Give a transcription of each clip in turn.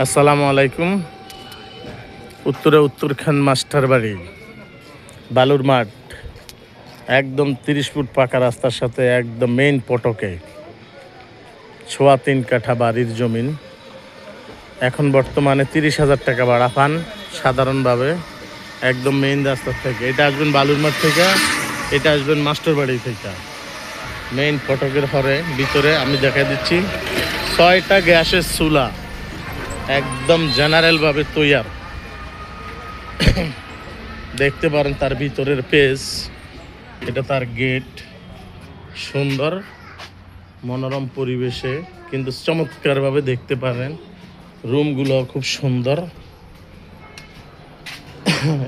আসসালামু আলাইকুম। উত্তরে উত্তরখান মাস্টার বাড়ি, বালুর মাঠ, একদম তিরিশ ফুট পাকা রাস্তার সাথে একদম মেইন পটকে ছোয়া তিন কাঠা বাড়ির জমিন। এখন বর্তমানে তিরিশ হাজার টাকা ভাড়া পান, সাধারণভাবে একদম মেইন রাস্তার থেকে। এটা আসবেন বালুর মাঠ থেকে, এটা আসবেন মাস্টার বাড়ি থেকে। মেইন ফটকের হরে ভিতরে আমি দেখা দিচ্ছি, ছয়টা গ্যাসের চুলা। একদম জেনারেলভাবে তৈয়ার। দেখতে পারেন তার ভিতরের পেজ এটা তার গেট সুন্দর, মনোরম পরিবেশে, কিন্তু চমৎকারভাবে দেখতে পারেন রুমগুলো খুব সুন্দর।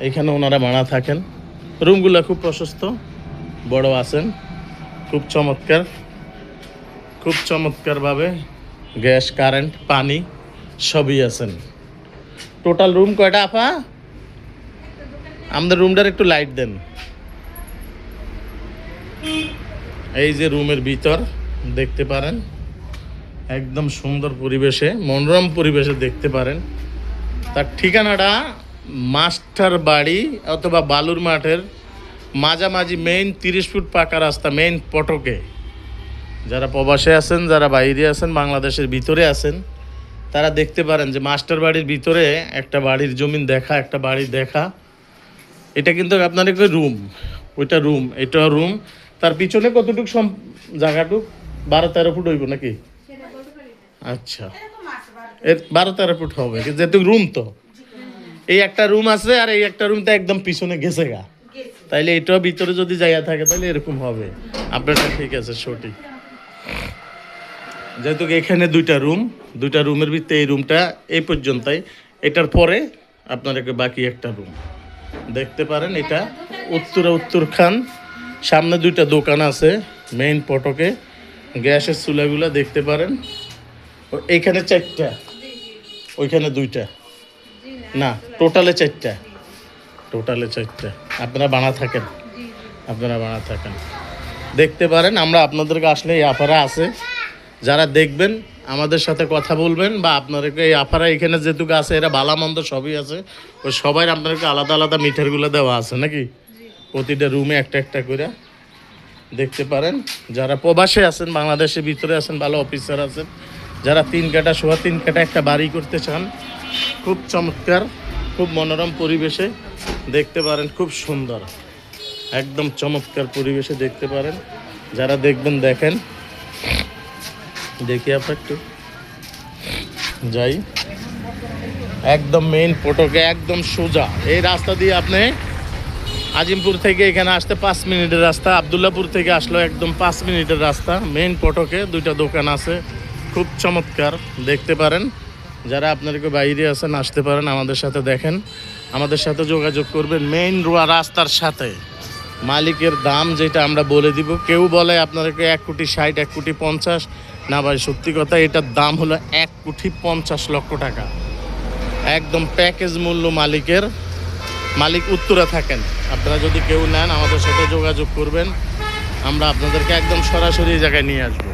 এখানে ওনারা ভাড়া থাকেন। রুমগুলো খুব প্রশস্ত, বড় আছেন, খুব চমৎকার, খুব চমৎকারভাবে গ্যাস কারেন্ট পানি সবই আছেন। টোটাল রুম কয়টা আপা? আমাদের রুমটার একটু লাইট দেন। এই যে রুমের ভিতর, দেখতে পারেন। একদম সুন্দর পরিবেশে, মনোরম পরিবেশে দেখতে পারেন। তার ঠিকানাটা মাস্টার বাড়ি অথবা বালুর মাঠের মাঝামাঝি মেইন তিরিশ ফুট পাকা রাস্তা মেইন পটকে। যারা প্রবাসে আছেন, যারা বাইরে আছেন, বাংলাদেশের ভিতরে আছেন তারা দেখতে পারেন যে মাস্টার বাড়ির ভিতরে একটা বাড়ির জমিন দেখা, একটা বাড়ি দেখা। এটা কিন্তু আপনার একটা রুম ওইটা রুম এটা রুম তার পিছনে কতটুকু সম জায়গাটুক? বারো তেরো ফুট হইব নাকি? আচ্ছা। এর বারো তেরো ফুট হবে যেহেতু রুম তো। এই একটা রুম আছে আর এই একটা রুম তো একদম পিছনে গেছে গা। তাইলে এটাও ভিতরে যদি জায়গা থাকে তাহলে এরকম হবে। আপনারটা ঠিক আছে, সঠিক। যেহেতু এখানে দুইটা রুম, দুইটা রুমের ভিতরে এই রুমটা এই পর্যন্তই। এটার পরে আপনার একটা বাকি একটা রুম। দেখতে পারেন এটা উত্তরে উত্তর খান সামনে দুইটা দোকান আছে মেইন পটকে। গ্যাসের চুলাগুলো দেখতে পারেন। ও এইখানে চারটা। ওইখানে দুইটা। না, টোটালে চারটা। টোটালে চারটা। আপনারা বানা থাকেন। আপনারা বানা থাকেন। দেখতে পারেন, আমরা আপনাদেরকে আসলে এই আপারা আছে। যারা দেখবেন, আমাদের সাথে কথা বলবেন বা আপনাদেরকে এই আপারা এখানে যেটুকু আছে, এরা ভালা মন্দ সবই আছে। ওই সবাই আপনাদেরকে আলাদা আলাদা মিটারগুলো দেওয়া আছে নাকি? প্রতিটা রুমে একটা একটা করে। দেখতে পারেন, যারা প্রবাসে আছেন, বাংলাদেশের ভিতরে আছেন, ভালো অফিসার আছেন, যারা তিন কাটা সোয়া, তিন কাটা একটা বাড়ি করতে চান, খুব চমৎকার, খুব মনোরম পরিবেশে দেখতে পারেন, খুব সুন্দর। একদম চমৎকার পরিবেশে দেখতে পারেন। যারা দেখবেন, দেখেন দেখি আপনার একটু। যাই। একদম মেইন ফটোকে একদম সোজা। এই রাস্তা দিয়ে আপনি আজিমপুর থেকে এখানে আসতে পাঁচ মিনিটের রাস্তা। আবদুল্লাপুর থেকে আসলো একদম পাঁচ মিনিটের রাস্তা। মেইন ফটোকে দুইটা দোকান আছে। খুব চমৎকার, দেখতে পারেন। যারা আপনাদেরকে বাইরে আছেন, আসতে পারেন, আমাদের সাথে দেখেন। আমাদের সাথে যোগাযোগ করবেন মেইন রোয়া রাস্তার সাথে। মালিকের দাম যেটা আমরা বলে দিব। কেউ বলে আপনাদেরকে এক কোটি ষাট, এক কোটি পঞ্চাশ। না ভাই, সত্যি কথা, এটার দাম হলো এক কোটি পঞ্চাশ লক্ষ টাকা। একদম প্যাকেজ মূল্য মালিকের, মালিক উত্তরে থাকেন। আপনারা যদি কেউ নেন, আমাদের সাথে যোগাযোগ করবেন। আমরা আপনাদেরকে একদম সরাসরি জায়গায় নিয়ে আসব।